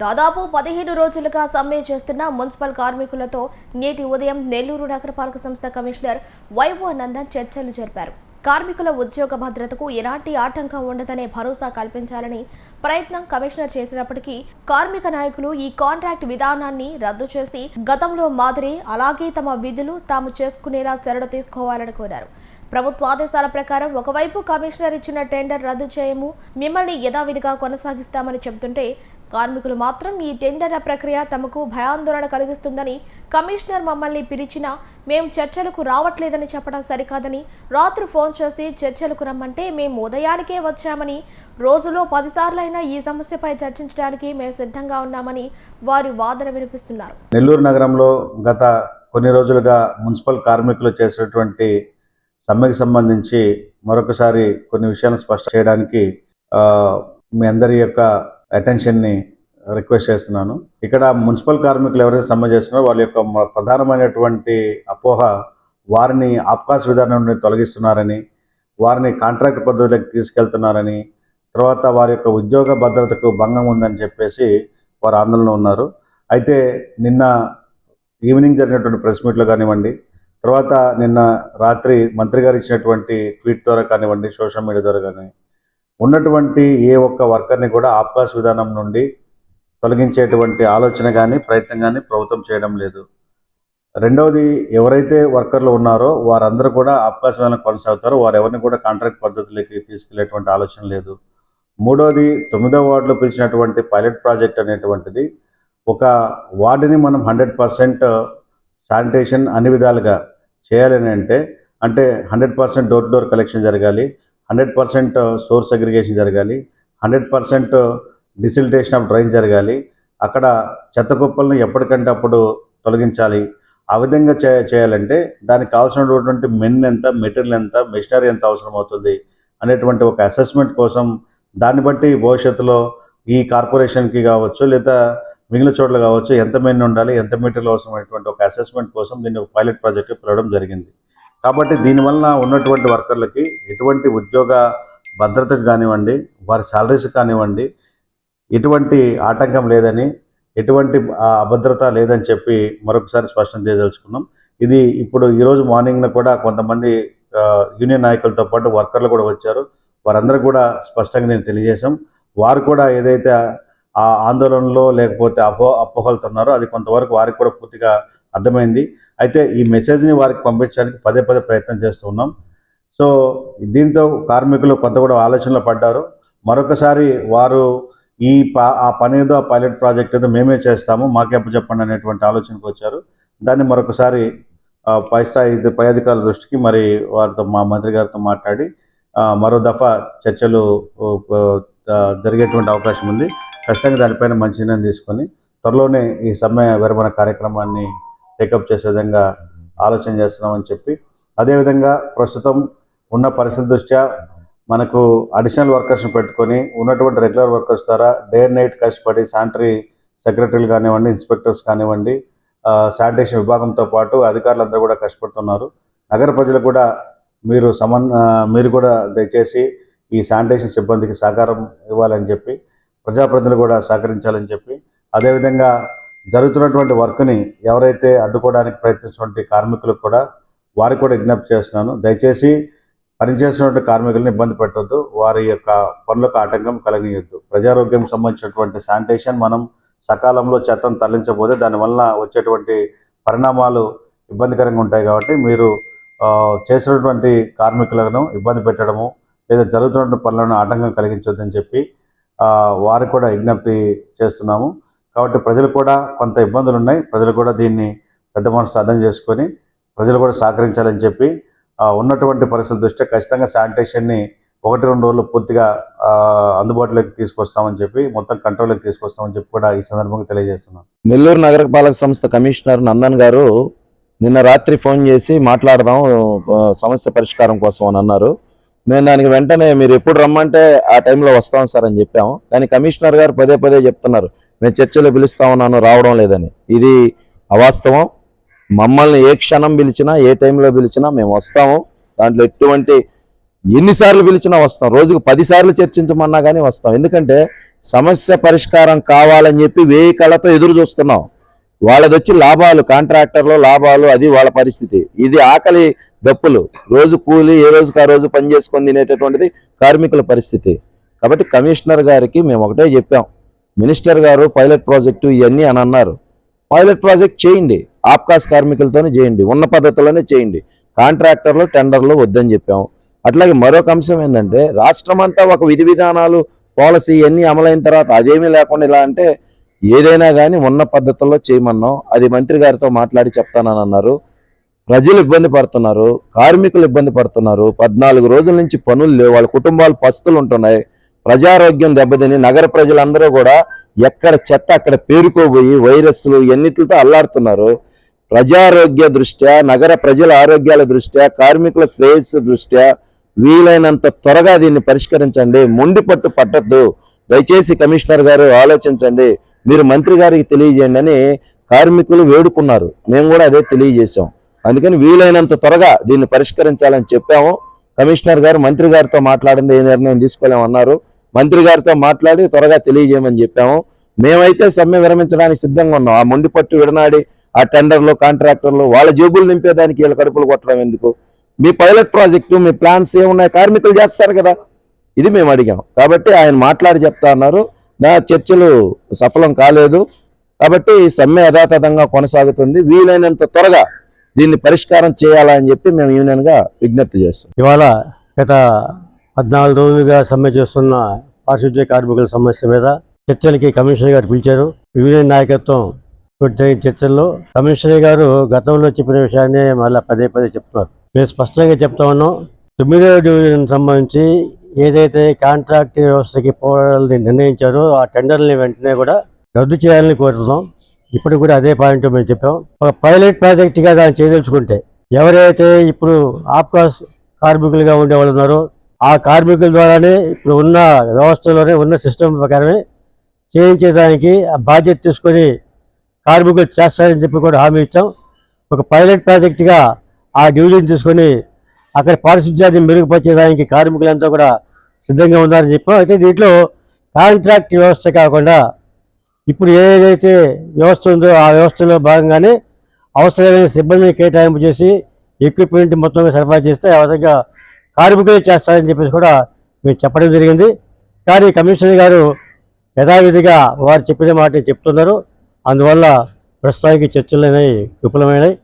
దాదాపు పదిహేను రోజులుగా సమ్మె చేస్తున్న మున్సిపల్ కార్మికులతో నేటి ఉదయం నెల్లూరు నగరపాలక సంస్థ కమిషనర్ వైవో నందన్ చర్చలు జరిపారు. కార్మికుల ఉద్యోగ భద్రతకు ఎలాంటి ఆటంకం ఉండదనే భరోసా కల్పించాలని ప్రయత్నం కమిషనర్ చేసినప్పటికీ కార్మిక నాయకులు ఈ కాంట్రాక్ట్ విధానాన్ని రద్దు చేసి గతంలో మాదిరి అలాగే తమ విధులు తాము చేసుకునేలా చర్యలు తీసుకోవాలని కోరారు. ప్రభుత్వ ఆదేశాల ప్రకారం ఒకవైపు కమిషనర్ ఇచ్చిన టెండర్ రద్దు చేయము మిమ్మల్ని యథావిధిగా కొనసాగిస్తామని చెబుతుంటే కార్మికులు మాత్రం ఈ టెండర్ల ప్రక్రియ తమకు భయాందోళన కలిగిస్తుందని కమిషనర్ మమ్మల్ని పిలిచినా మేము చర్చలకు రావట్లేదని చెప్పడం సరికాదని రాత్రి ఫోన్ చేసి చర్చలకు రమ్మంటే మేము ఉదయానికే వచ్చామని రోజులో పదిసార్లైనా ఈ సమస్యపై చర్చించడానికి మేము సిద్ధంగా ఉన్నామని వారి వాదన వినిపిస్తున్నారు. నెల్లూరు నగరంలో గత కొన్ని రోజులుగా మున్సిపల్ కార్మికులు చేసినటువంటి సమ్మెకి సంబంధించి మరొకసారి కొన్ని విషయాలను స్పష్టం చేయడానికి మీ అందరి యొక్క అటెన్షన్ని రిక్వెస్ట్ చేస్తున్నాను. ఇక్కడ మున్సిపల్ కార్మికులు ఎవరైతే సమ్మె చేస్తున్నారో వాళ్ళ యొక్క ప్రధానమైనటువంటి అపోహ వారిని ఆప్కాస్ విధానం నుండి తొలగిస్తున్నారని వారిని కాంట్రాక్ట్ పద్ధతిలోకి తీసుకెళ్తున్నారని తర్వాత వారి యొక్క ఉద్యోగ భద్రతకు భంగం ఉందని చెప్పేసి వారు ఆందోళన ఉన్నారు. అయితే నిన్న ఈవినింగ్ జరిగినటువంటి ప్రెస్ మీట్లో కానివ్వండి తర్వాత నిన్న రాత్రి మంత్రి గారు ఇచ్చినటువంటి ట్వీట్ ద్వారా కానివ్వండి సోషల్ మీడియా ద్వారా కానీ ఉన్నటువంటి ఏ ఒక్క వర్కర్ని కూడా ఆప్కాస్ విధానం నుండి తొలగించేటువంటి ఆలోచన కానీ ప్రయత్నం కానీ ప్రభుత్వం చేయడం లేదు. రెండవది ఎవరైతే వర్కర్లు ఉన్నారో వారందరూ కూడా అవకాశం విధానం కొనసాగుతారో. వారు ఎవరిని కూడా కాంట్రాక్ట్ పద్ధతిలోకి తీసుకెళ్ళేటువంటి ఆలోచన లేదు. మూడవది తొమ్మిదవ వార్డులో పిలిచినటువంటి పైలట్ ప్రాజెక్ట్ అనేటువంటిది ఒక వార్డుని మనం హండ్రెడ్ పర్సెంట్ శానిటేషన్ అన్ని విధాలుగా చేయాలని అంటే అంటే hundred percent door to door collection జరగాలి. హండ్రెడ్ పర్సెంట్ సోర్స్ అగ్రిగేషన్ జరగాలి hundred percent desiltation of drain జరగాలి అక్కడ చెత్త కుప్పలను ఎప్పటికంటే అప్పుడు తొలగించాలి. ఆ విధంగా చే చేయాలంటే దానికి కావాల్సినటువంటి మెన్ ఎంత మెటీరియల్ ఎంత మెషినరీ ఎంత అవసరం అవుతుంది అనేటువంటి ఒక అసెస్మెంట్ కోసం దాన్ని బట్టి భవిష్యత్తులో ఈ కార్పొరేషన్కి కావచ్చు లేదా మిగిలిన చోట్ల కావచ్చు ఎంత మెన్ ఉండాలి ఎంత మెటీరియల్ అవసరమైనటువంటి ఒక అసెస్మెంట్ కోసం దీన్ని ఒక పైలట్ ప్రాజెక్ట్ పిలవడం జరిగింది. కాబట్టి దీనివల్ల ఉన్నటువంటి వర్కర్లకి ఎటువంటి ఉద్యోగ భద్రతకు కానివ్వండి వారి శాలరీస్ కానివ్వండి ఎటువంటి ఆటంకం లేదని ఎటువంటి అభద్రత లేదని చెప్పి మరొకసారి స్పష్టం చేయదలుచుకున్నాం. ఇది ఇప్పుడు ఈరోజు మార్నింగ్న కూడా కొంతమంది యూనియన్ నాయకులతో పాటు వర్కర్లు కూడా వచ్చారు. వారందరూ కూడా స్పష్టంగా నేను తెలియజేశాం. వారు కూడా ఏదైతే ఆ ఆందోళనలో లేకపోతే అపో అపోహలతో ఉన్నారో అది కొంతవరకు వారికి కూడా పూర్తిగా అర్థమైంది. అయితే ఈ మెసేజ్ని వారికి పంపించడానికి పదే పదే ప్రయత్నం చేస్తూ ఉన్నాం సో దీంతో కార్మికులు కొంత కూడా ఆలోచనలో పడ్డారు. మరొకసారి వారు ఈ పా ఆ పని ఏదో ఆ పైలట్ ప్రాజెక్ట్ ఏదో మేమే చేస్తాము మాకెప్పు చెప్పండి అనేటువంటి ఆలోచనకు వచ్చారు. దాన్ని మరొకసారి పై స్థాయి పై అధికారుల దృష్టికి మరి వారితో మా మంత్రి గారితో మాట్లాడి మరో దఫా చర్చలు జరిగేటువంటి అవకాశం ఉంది. ఖచ్చితంగా దానిపైన మంచి నిర్ణయం తీసుకొని త్వరలోనే ఈ సమ్మె విరమణ కార్యక్రమాన్ని టేకప్ చేసే విధంగా ఆలోచన చేస్తున్నామని చెప్పి అదేవిధంగా ప్రస్తుతం ఉన్న పరిస్థితి దృష్ట్యా మనకు అడిషనల్ వర్కర్స్ని పెట్టుకొని ఉన్నటువంటి రెగ్యులర్ వర్కర్స్ ద్వారా డే అండ్ నైట్ కష్టపడి శానిటరీ సెక్రటరీలు కానివ్వండి ఇన్స్పెక్టర్స్ కానివ్వండి శానిటేషన్ విభాగంతో పాటు అధికారులందరూ కూడా కష్టపడుతున్నారు. నగర ప్రజలు కూడా మీరు సమన్ మీరు కూడా దయచేసి ఈ శానిటేషన్ సిబ్బందికి సహకారం ఇవ్వాలని చెప్పి ప్రజాప్రతినిధులు కూడా సహకరించాలని చెప్పి అదేవిధంగా జరుగుతున్నటువంటి వర్క్ని ఎవరైతే అడ్డుకోవడానికి ప్రయత్నించినటువంటి కార్మికులకు కూడా వారికి కూడా విజ్ఞప్తి చేస్తున్నాను. దయచేసి పనిచేస్తున్నటువంటి కార్మికులను ఇబ్బంది పెట్టొద్దు. వారి యొక్క పనులకు ఆటంకం కలిగించద్దు ప్రజారోగ్యం సంబంధించినటువంటి శానిటేషన్ మనం సకాలంలో చెత్తను తరలించబోతే దానివల్ల వచ్చేటువంటి పరిణామాలు ఇబ్బందికరంగా ఉంటాయి కాబట్టి మీరు చేసినటువంటి కార్మికులను ఇబ్బంది పెట్టడము లేదా జరుగుతున్న పనులను ఆటంకం కలిగించొద్దని చెప్పి వారికి కూడా విజ్ఞప్తి చేస్తున్నాము. కాబట్టి ప్రజలు కూడా కొంత ఇబ్బందులు ఉన్నాయి ప్రజలు కూడా దీన్ని పెద్ద మనసు అర్థం చేసుకొని ప్రజలు కూడా సహకరించాలని చెప్పి ఉన్నటువంటి పరిస్థితుల దృష్ట్యా ఖచ్చితంగా శానిటేషన్ని ఒకటి రెండు రోజులు పూర్తిగా అందుబాటులోకి తీసుకొస్తామని చెప్పి మొత్తం కంట్రోల్లోకి తీసుకొస్తామని చెప్పి కూడా ఈ సందర్భంగా తెలియజేస్తున్నాను నెల్లూరు నగరపాలక సంస్థ కమిషనర్ నందన్ గారు నిన్న రాత్రి ఫోన్ చేసి మాట్లాడదాం సమస్య పరిష్కారం కోసం అని అన్నారు. మేము దానికి వెంటనే మీరు ఎప్పుడు రమ్మంటే ఆ టైంలో వస్తాం సార్ అని చెప్పాము. కానీ కమిషనర్ గారు పదే పదే చెప్తున్నారు. మేము చర్చలో పిలుస్తా ఉన్నాను రావడం లేదని. ఇది అవాస్తవం. మమ్మల్ని ఏ క్షణం పిలిచినా ఏ టైంలో పిలిచినా మేము వస్తాము. దాంట్లో ఎటువంటి ఎన్నిసార్లు పిలిచినా వస్తాం. రోజుకు పదిసార్లు చర్చించమన్నా కానీ వస్తాం. ఎందుకంటే సమస్య పరిష్కారం కావాలని చెప్పి వేయి కళ్ళతో ఎదురు చూస్తున్నాం. వాళ్ళది వచ్చి లాభాలు కాంట్రాక్టర్లు లాభాలు అది వాళ్ళ పరిస్థితి. ఇది ఆకలి దప్పులు. రోజు కూలి ఏ రోజుకి ఆ రోజు పని చేసుకొని తినేటటువంటిది కార్మికుల పరిస్థితి. కాబట్టి కమిషనర్ గారికి మేము ఒకటే చెప్పాం. మినిస్టర్ గారు పైలట్ ప్రాజెక్టు ఇవన్నీ అని అన్నారు. పైలట్ ప్రాజెక్ట్ చేయండి. ఆప్కాస్ కార్మికులతోనే చేయండి. ఉన్న పద్ధతిలోనే చేయండి. కాంట్రాక్టర్లు టెండర్లు వద్దని చెప్పాము. అట్లాగే మరొక అంశం ఏంటంటే రాష్ట్రం అంతా ఒక విధి విధానాలు పాలసీ ఇవన్నీ అమలైన తర్వాత అదేమీ లేకుండా ఇలా అంటే ఏదైనా కానీ ఉన్న పద్ధతుల్లో చేయమన్నాం. అది మంత్రి గారితో మాట్లాడి చెప్తానని అన్నారు. ప్రజలు ఇబ్బంది పడుతున్నారు. కార్మికులు ఇబ్బంది పడుతున్నారు. పద్నాలుగు రోజుల నుంచి పనులు లేవు. వాళ్ళ కుటుంబాలు పస్తులు ఉంటున్నాయి. ప్రజారోగ్యం దెబ్బతిని నగర ప్రజలందరూ కూడా ఎక్కడ చెత్త అక్కడ పేరుకోబోయి వైరస్లు ఎన్నిటితో అల్లాడుతున్నారు. ప్రజారోగ్య దృష్ట్యా నగర ప్రజల ఆరోగ్యాల దృష్ట్యా కార్మికుల శ్రేయస్సు దృష్ట్యా వీలైనంత త్వరగా దీన్ని పరిష్కరించండి. మొండి పట్టు పట్టద్దు. దయచేసి కమిషనర్ గారు ఆలోచించండి. మీరు మంత్రి గారికి తెలియజేయండి అని కార్మికులు వేడుకున్నారు. మేము కూడా అదే తెలియజేశాం. అందుకని వీలైనంత త్వరగా దీన్ని పరిష్కరించాలని చెప్పాము. కమిషనర్ గారు మంత్రి గారితో మాట్లాడింది ఏ నిర్ణయం తీసుకోలేమన్నారు. మంత్రి గారితో మాట్లాడి త్వరగా తెలియజేయమని చెప్పాము. మేమైతే సమ్మె విరమించడానికి సిద్ధంగా ఉన్నాం. ఆ మొండి పట్టు విడనాడి ఆ టెండర్లు కాంట్రాక్టర్లు వాళ్ళ జేబులు నింపేదానికి వీళ్ళ కడుపులు కొట్టడం ఎందుకు? మీ పైలట్ ప్రాజెక్టు మీ ప్లాన్స్ ఏమున్నాయి? కార్మికులు చేస్తారు కదా. ఇది మేము అడిగాం. కాబట్టి ఆయన మాట్లాడి చెప్తా అన్నారు. నా చర్చలు సఫలం కాలేదు. కాబట్టి సమ్మె యథాతథంగా కొనసాగుతుంది. వీలైనంత త్వరగా దీన్ని పరిష్కారం చేయాలని చెప్పి మేము యూనియన్గా విజ్ఞప్తి చేస్తాం ఇవాళ గత పద్నాలుగు రోజులుగా సమ్మె చేస్తున్న పారిశుద్ధ్య కార్మికుల సమస్య మీద చర్చలకి కమిషనర్ గారు పిలిచారు. యూనియన్ నాయకత్వం జరిగిన చర్చల్లో కమిషనర్ గారు గతంలో చెప్పిన విషయాన్ని మళ్ళీ పదే పదే చెప్తున్నారు. మేము స్పష్టంగా చెప్తా ఉన్నాం. తొమ్మిదవ డివిజన్ సంబంధించి ఏదైతే కాంట్రాక్ట్ వ్యవస్థకి పోవాలని నిర్ణయించారో ఆ టెండర్ని వెంటనే కూడా రద్దు చేయాలని కోరుతున్నాం. ఇప్పుడు కూడా అదే పాయింట్ మేము చెప్పాం. ఒక పైలట్ ప్రాజెక్ట్గా దాన్ని చేయదలుచుకుంటే ఎవరైతే ఇప్పుడు ఆప్కాస్ కార్మికులుగా ఉండే వాళ్ళు ఉన్నారో ఆ కార్మికుల ద్వారానే ఇప్పుడు ఉన్న వ్యవస్థలోనే ఉన్న సిస్టమ్ ప్రకారమే చేయించేదానికి ఆ బాధ్యత తీసుకొని కార్మికులు చేస్తారని చెప్పి కూడా హామీ ఇచ్చాం. ఒక పైలట్ ప్రాజెక్టుగా ఆ డివిజన్ తీసుకొని అక్కడ పారిశుధ్యాన్ని మెరుగుపరిచేదానికి కార్మికులంతా కూడా సిద్ధంగా ఉన్నారని చెప్పాం. అయితే దీంట్లో కాంట్రాక్ట్ వ్యవస్థ కాకుండా ఇప్పుడు ఏదైతే వ్యవస్థ ఉందో ఆ వ్యవస్థలో భాగంగానే అవసరమైన సిబ్బందిని కేటాయింపు చేసి ఎక్విప్మెంట్ మొత్తంగా సరఫరా చేస్తే ఆ విధంగా కార్మికులే చేస్తారని చెప్పేసి కూడా మేము చెప్పడం జరిగింది. కానీ కమిషనర్ గారు యథావిధిగా వారు చెప్పిన మాట చెప్తున్నారు. అందువల్ల ప్రస్తుతానికి చర్చలు అనేవి విఫలమైనవి.